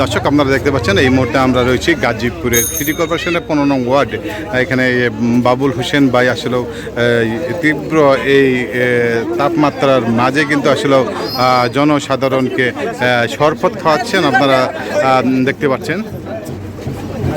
দর্শক, আপনারা দেখতে পাচ্ছেন, এই মুহূর্তে আমরা রয়েছি গাজীপুরের সিটি কর্পোরেশনের পনেরো নং ওয়ার্ড। এখানে বাবুল হোসেন ভাই আসলে তীব্র এই তাপমাত্রার মাঝে কিন্তু আসলেও জনসাধারণকে শরবত খাওয়াচ্ছেন, আপনারা দেখতে পাচ্ছেন।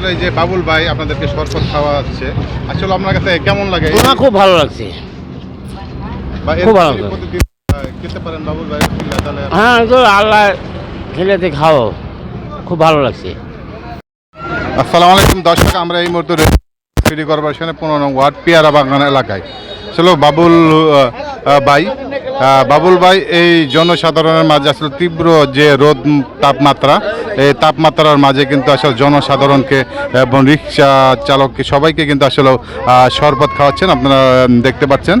আসলে যে বাবুল ভাই আপনাদেরকে শরবত খাওয়াচ্ছে আসলে আপনার কাছে কেমন লাগে? আমার খুব ভালো লাগছে। খুব ভালো খেতে পারেন বাবুল ভাই? হ্যাঁ তো আল্লাহ ছেলেতে খাও খুব। ভালো লাগছে। আসসালামু আলাইকুম দর্শক আমরা এই মুহূর্তে সিটি কর্পোরেশনের পনেরো ওয়ার্ড পেয়ারা বাগান এলাকায়। চলো বাবুল ভাই বাবুল ভাই, এই জনসাধারণের মাঝে আসলে তীব্র যে রোদ তাপমাত্রা, এই তাপমাত্রার মাঝে কিন্তু আসলে জনসাধারণকে এবং রিক্সা চালককে সবাইকে কিন্তু আসলে শরবত খাওয়াচ্ছেন। আপনারা দেখতে পাচ্ছেন।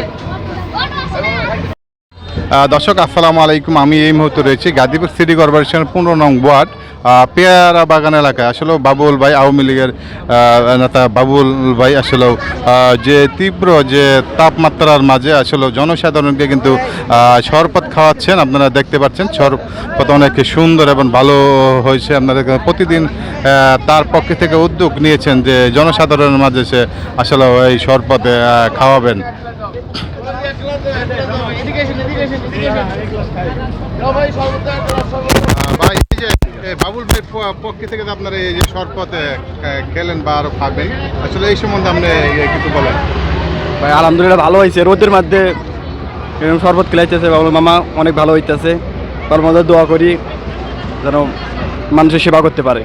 আছে দর্শক, আসসালামু আলাইকুম। আমি এই মুহূর্তে রয়েছি গাজীপুর সিটি কর্পোরেশনের পনেরো নং ওয়ার্ড পেয়ারা বাগান এলাকায়। আসলে বাবুল ভাই, আওয়ামী লীগের নেতা বাবুল ভাই আসলে যে তীব্র যে তাপমাত্রার মাঝে আসলে জনসাধারণকে কিন্তু শরবত খাওয়াচ্ছেন, আপনারা দেখতে পাচ্ছেন, শরবত অনেক সুন্দর এবং ভালো হয়েছে। আপনারা প্রতিদিন তার পক্ষে থেকে উদ্যোগ নিয়েছেন যে জনসাধারণের মাঝে সে আসলে এই শরবত খাওয়াবেন। ভাই এই যে বাবুল ভাই পক্ষে থেকে আপনারা এই যে খে- খেলেন বা আরও খাবেন আসলে এই সম্বন্ধে আপনি কিছু বলেন ভাই আলহামদুলিল্লাহ ভালো হয়েছে রোদের মধ্যে এরকম শরবত খেলাইতেছে বাবুল মামা অনেক ভালো হইতেছে তার মধ্যে দোয়া করি যেন মানুষের সেবা করতে পারে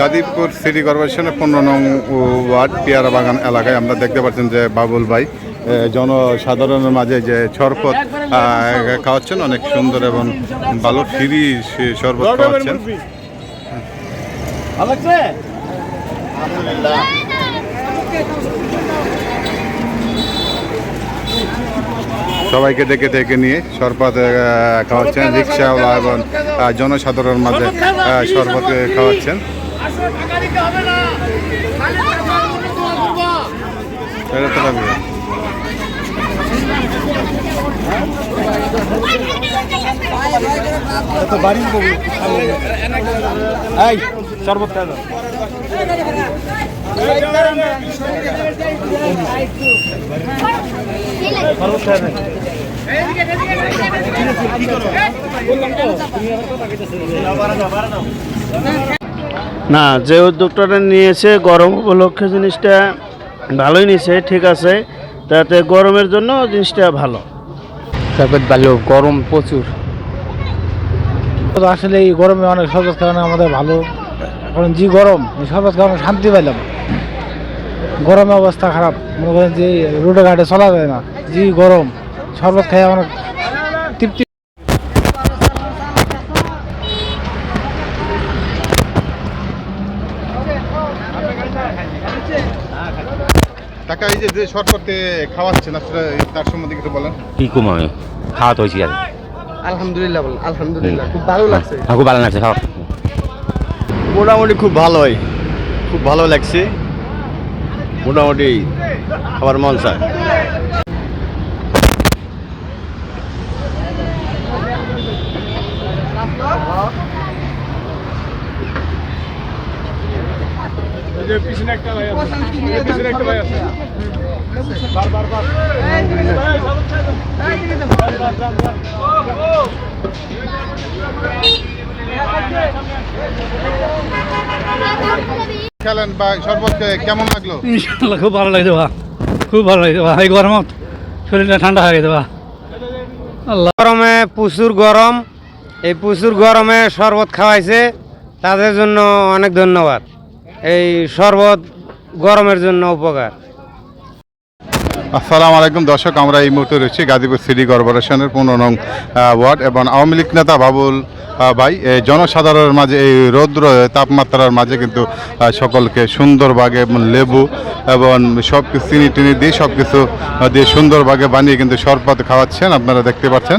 গাজীপুর সিটি কর্পোরেশনের পনেরো নং ওয়ার্ড পেয়ারা বাগান এলাকায় আমরা দেখতে পাচ্ছেন যে বাবুল ভাই জনসাধারণের মাঝে যে শরবত খাওয়াচ্ছেন অনেক সুন্দর এবং ভালো ফ্রি সে- শরবত খাওয়াচ্ছেন। সবাইকে ডেকে ডেকে নিয়ে শরবত খাওয়াচ্ছেন রিক্সাওয়ালা এবং জনসাধারণের মাঝে শরবত খাওয়াচ্ছেন লাগবে। না, যে উদ্যোগটা নিয়েছে গরম উপলক্ষে জিনিসটা ভালোই নিয়েছে, ঠিক আছে। তাতে গরমের জন্য জিনিসটা ভালো। তারপর ভালো গরম প্রচুর। আসলে এই গরমে অনেক শরবত খাওয়ানো আমাদের ভালো। কারণ যে গরম, এই সবজ খাওয়ানো শান্তি পাইলাম। গরমে অবস্থা খারাপ। মনে করেন যে রোডে ঘাটে চলা যায় না। যে গরম, শরবত খাই অনেক তৃপ্তি এই যে যে শরবতে খাওয়াচ্ছেন আসলে তার সম্বন্ধে কিছু বলেন। কি কম আমি? খাওয়া তো হয়েছি আর। আলহামদুলিল্লাহ বল আলহামদুলিল্লাহ খুব ভালো লাগছে। হ্যাঁ, খুব ভালো লাগছে খাওয়া। মোটামুটি খুব ভালোই খুব ভালো লাগছে। মোটামুটি খাবার মন চায়। খেলেন বা শরবত কেমন লাগল? ইনশাল্লাহ খুব ভালো লাগছে বা খুব ভালো লাগছে বা এই গরমত শরীরটা ঠান্ডা হয়ে গেছে বা গরমে প্রচুর গরম। এই প্রচুর গরমে শরবত খাওয়াইছে। তাদের জন্য অনেক ধন্যবাদ। এই শরবত গরমের জন্য উপকার। আসসালামু আলাইকুম দর্শক, আমরা এই মুহূর্তে রয়েছি গাজীপুর সিটি কর্পোরেশনের পনেরো নং ওয়ার্ড এবং আওয়ামী লীগ নেতা বাবুল ভাই। জনসাধারণের মাঝে এই রৌদ্র তাপমাত্রার মাঝে কিন্তু সকলকে সুন্দরভাবে এবং লেবু এবং সব কিছু চিনি টিনি দিয়ে সব কিছু দিয়ে সুন্দরভাবে বানিয়ে কিন্তু শরবত খাওয়াচ্ছেন, আপনারা দেখতে পাচ্ছেন।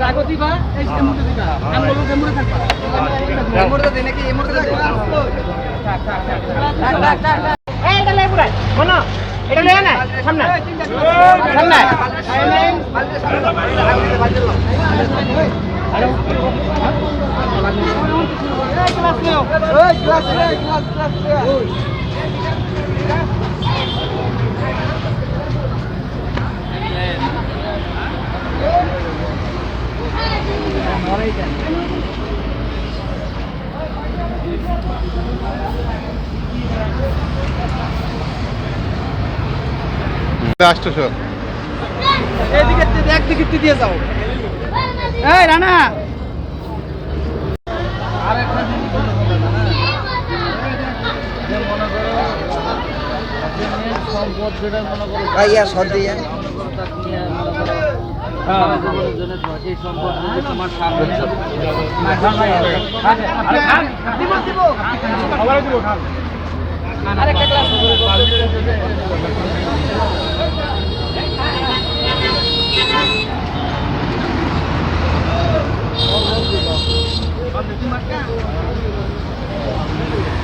মুড়ে দিবা আমি বলব মুড়ে থাকবা মুড়ে দে নাকি মুড়ে থাকবা আসতেছ? এইদিকে একদিকে দিয়ে যাও। এই রানা। ভাইয়া সদ দিয়ে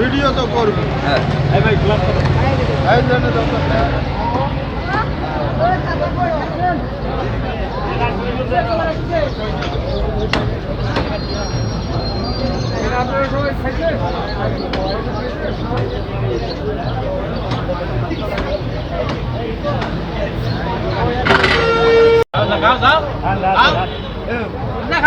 ভিডিও তো করব হ্যাঁ খাও যাও খাও না খাও না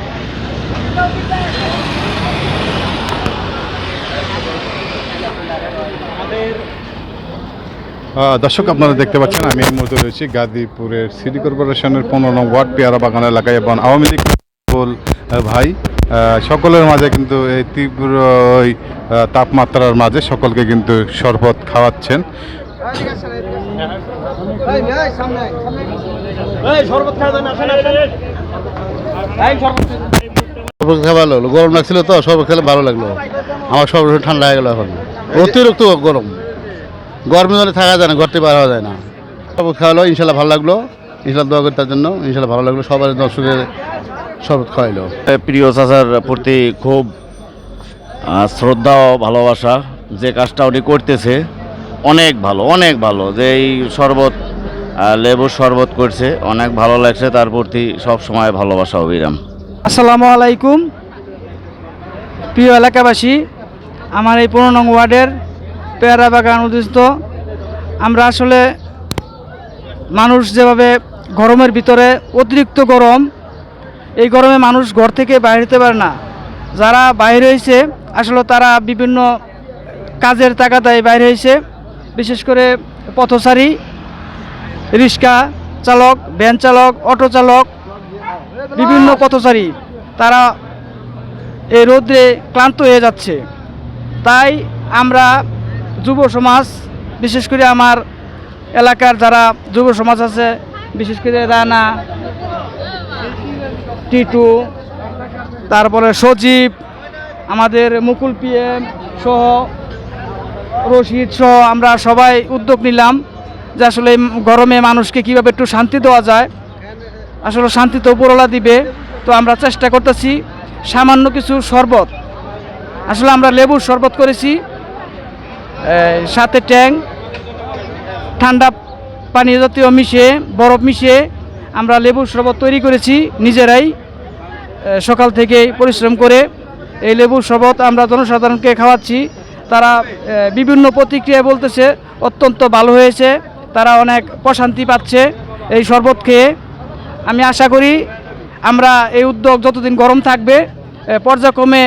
দর্শক, আপনারা দেখতে পাচ্ছেন, আমি এই মুহূর্তে রয়েছি গাজীপুরের সিটি কর্পোরেশনের পনেরো নং ওয়ার্ড পেয়ারা বাগান এলাকায় এবং আওয়ামী লীগ ভাই সকলের মাঝে কিন্তু এই তীব্র তাপমাত্রার মাঝে সকলকে কিন্তু শরবত খাওয়াচ্ছেন। শরবত খেয়ে ভালো, গরম লাগছিল তো শরবত খেলে ভালো লাগল। আমার শরবত ঠান্ডা হয়ে গেল এখন। অতিরিক্ত গরম। গরমে ধরে থাকা যায় না ঘরতে বার হওয়া যায় না। শরবত খাওয়ালো ইনশাল্লাহ ভালো লাগল। ইনশাল্লাহ দোয়া করি তার জন্য ইনশাল্লাহ ভালো লাগল। সবার দর্শকের শরবত খাওয়াইলো। প্রিয় চাচার প্রতি খুব শ্রদ্ধা ও ভালোবাসা। যে কাজটা উনি করতেছে অনেক ভালো অনেক ভালো। যে এই শরবত লেবুর শরবত করছে অনেক ভালো লাগছে। তার প্রতি সব সময় ভালোবাসা অবিরাম আসসালামু আলাইকুম। প্রিয় এলাকাবাসী আমার এই পনেরো নং ওয়ার্ডের পেয়ারা বাগান উদ্দিষ্ট আমরা আসলে মানুষ যেভাবে গরমের ভিতরে অতিরিক্ত গরম, এই গরমে মানুষ ঘর থেকে বাইরে হতে পারে না। যারা বাইরে হয়েছে আসলে তারা বিভিন্ন কাজের তাগাদায় বাইরে হয়েছে বিশেষ করে পথচারী, রিক্সা চালক, ভ্যান চালক, অটো চালক, বিভিন্ন পথচারী, তারা এই রোদ্রে ক্লান্ত হয়ে যাচ্ছে। তাই আমরা যুব সমাজ, বিশেষ করে আমার এলাকার যারা যুব সমাজ আছে, বিশেষ করে রানা, টিটু, তারপরে সজীব, আমাদের মুকুল পিএম সহ, রশিদ সহ আমরা সবাই উদ্যোগ নিলাম যে আসলে গরমে মানুষকে কীভাবে একটু শান্তি দেওয়া যায়। আসলে শান্তি তো উপরওয়ালা দিবে, তো আমরা চেষ্টা করতেছি সামান্য কিছু শরবত। আসলে আমরা লেবুর শরবত করেছি সাথে ট্যাং, ঠান্ডা পানীয় জাতীয় মিশিয়ে, বরফ মিশিয়ে আমরা লেবুর শরবত তৈরি করেছি নিজেরাই সকাল থেকে পরিশ্রম করে। এই লেবুর শরবত আমরা জনসাধারণকে খাওয়াচ্ছি। তারা বিভিন্ন প্রতিক্রিয়া বলতেছে, অত্যন্ত ভালো হয়েছে। তারা অনেক প্রশান্তি পাচ্ছে এই শরবত খেয়ে। আমি আশা করি আমরা এই উদ্যোগ যতদিন গরম থাকবে পর্যায়ক্রমে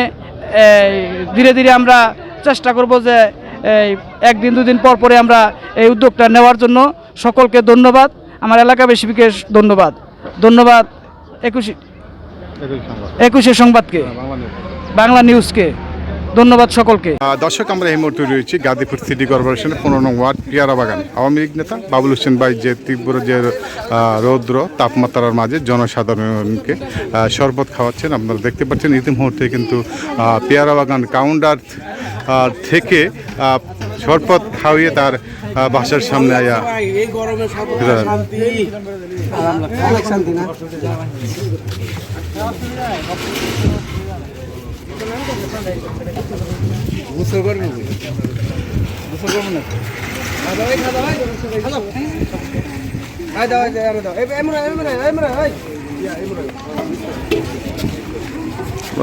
ধীরে ধীরে আমরা চেষ্টা করব যে এই একদিন দুদিন পর পরে আমরা এই উদ্যোগটা নেওয়ার জন্য সকলকে ধন্যবাদ। আমার এলাকাবাসীকে ধন্যবাদ। ধন্যবাদ একুশে একুশে সংবাদকে। বাংলা নিউজকে। ধন্যবাদ সকলকে। দর্শক আমরা এই মুহূর্তে রয়েছি গাজীপুর সিটি কর্পোরেশনের পনেরো নং ওয়ার্ড পিয়ারা বাগান আওয়ামী লীগ নেতা বাবুল হোসেন ভাই যে তীব্র যে রৌদ্র তাপমাত্রার মাঝে জনসাধারণকে শরবত খাওয়াচ্ছেন আপনারা দেখতে পাচ্ছেন ইতিমধ্যে কিন্তু পেয়ারা বাগান কাউন্টার থেকে আহ, শরবত খাওয়িয়ে তার বাসার সামনে আয়া। আপনারা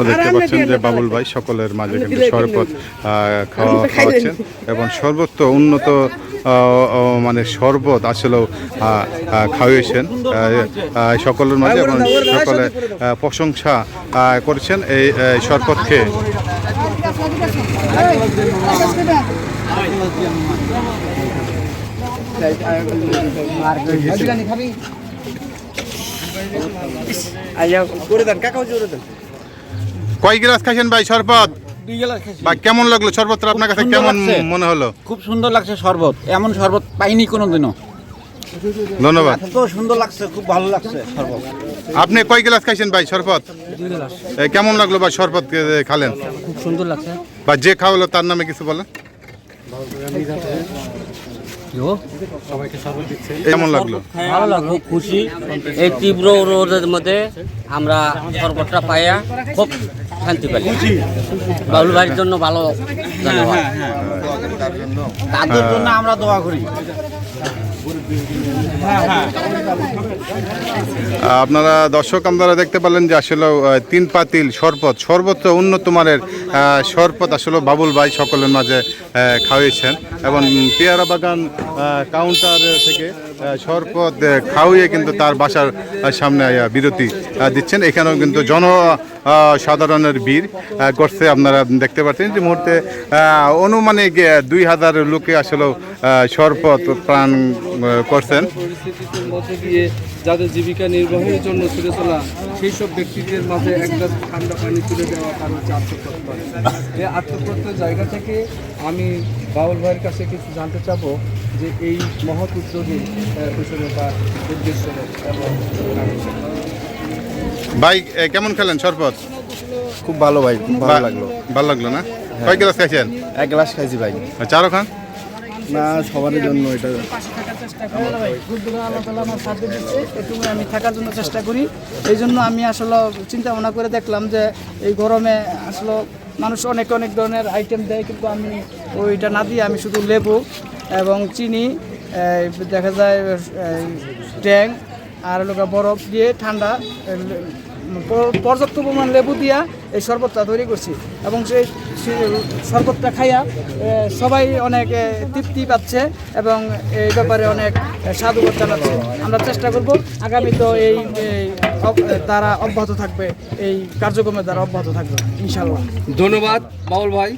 দেখতে পাচ্ছেন যে বাবুল ভাই সকলের মাঝে কিন্তু শরবত খাওয়া খাওয়াচ্ছেন এবং সর্বত্র উন্নত মানে শরবত আসলেও খাওয়িয়েছেন। সকলের মাঝে এবং সকলে প্রশংসা করেছেন এই এই শরবত খেয়ে কয় গ্লাস খাইছেন ভাই শরবত? দুই গ্লাস খেয়েছি। বা কেমন লাগল শরবতটা আপনার কাছে? সুন্দর কেমন লাগছে। মনে হলো? খুব সুন্দর লাগছে শরবত। এমন শরবত পাইনি কোনোদিনও। ধন্যবাদ। এত সুন্দর লাগছে খুব ভালো লাগছে শরবত। আপনি কয় গ্লাস খাইছেন ভাই শরবত? এ, কেমন লাগল বা শরবত এ, খালেন? খুব সুন্দর লাগছে। বা যে খাওয়ালো তার নামে কিছু বলেন। কেমন লাগল? ভালো লাগল খুব খুশি। এই তীব্র রোদের মধ্যে আমরা শরবতটা পাইয়া খুব শান্তি পাই বাবুল ভাইয়ের জন্য ভালো ধন্যবাদ। তাদের জন্য আমরা দোয়া করি। আপনারা দর্শক আপনারা দেখতে পারলেন যে আসলে তিন পাতিল শরবত সর্বোচ্চ উন্নত মানের শরবত আসলে বাবুল ভাই সকলের মাঝে খাওয়াইছেন এবং পেয়ারা বাগান কাউন্টার থেকে আহ, খাওয়িয়ে কিন্তু তার বাসার সামনে বিরতি দিচ্ছেন। এখানেও কিন্তু জন সাধারণের ভিড় করছে আপনারা দেখতে পাচ্ছেন যে মুহূর্তে অনুমানিক দুই হাজার লোকে আসলে শরবত প্রাণ করছেন। দিয়ে যাদের জীবিকা নির্বাহের জন্য সেই সব ব্যক্তিদের মাঝে একটা ঠান্ডা পানি তুলে দেওয়া তার হচ্ছে আত্মপ্রত্যয় এই আত্মপ্রত্যয় জায়গা থেকে আমি বাউল ভাইয়ের কাছে কিছু জানতে চাবো। যে এই মহৎ উদ্যোগে পেছনে তার উদ্দেশ্য এবং ভাই কেমন খেলেন শরবত? খুব ভালো ভাই ভালো লাগল। ভালো লাগল না? কয় গ্লাস খাইছেন? এক গ্লাস খাইছি ভাই। চারো খান। না সবার জন্য এটা। এটুকু আমি থাকার জন্য চেষ্টা করি এই জন্য আমি আসলে চিন্তা ভাবনা করে দেখলাম যে এই গরমে আসলে মানুষ অনেক অনেক ধরনের আইটেম দেয় কিন্তু আমি ওইটা না দিয়ে আমি শুধু লেবু এবং চিনি দেখা যায় ট্যাং আর লোক বরফ দিয়ে ঠান্ডা পর্যাপ্ত পরিমাণ লেবু দিয়া এই শরবতটা তৈরি করছি। এবং সেই শরবতটা খাইয়া সবাই অনেক তৃপ্তি পাচ্ছে এবং এই ব্যাপারে অনেক সাধুবাদ জানাচ্ছে। আমরা চেষ্টা করব আগামী তো এই তারা অব্যাহত থাকবে, এই কার্যক্রমের দ্বারা অব্যাহত থাকবে ইনশাল্লাহ ধন্যবাদ, বাউল ভাই।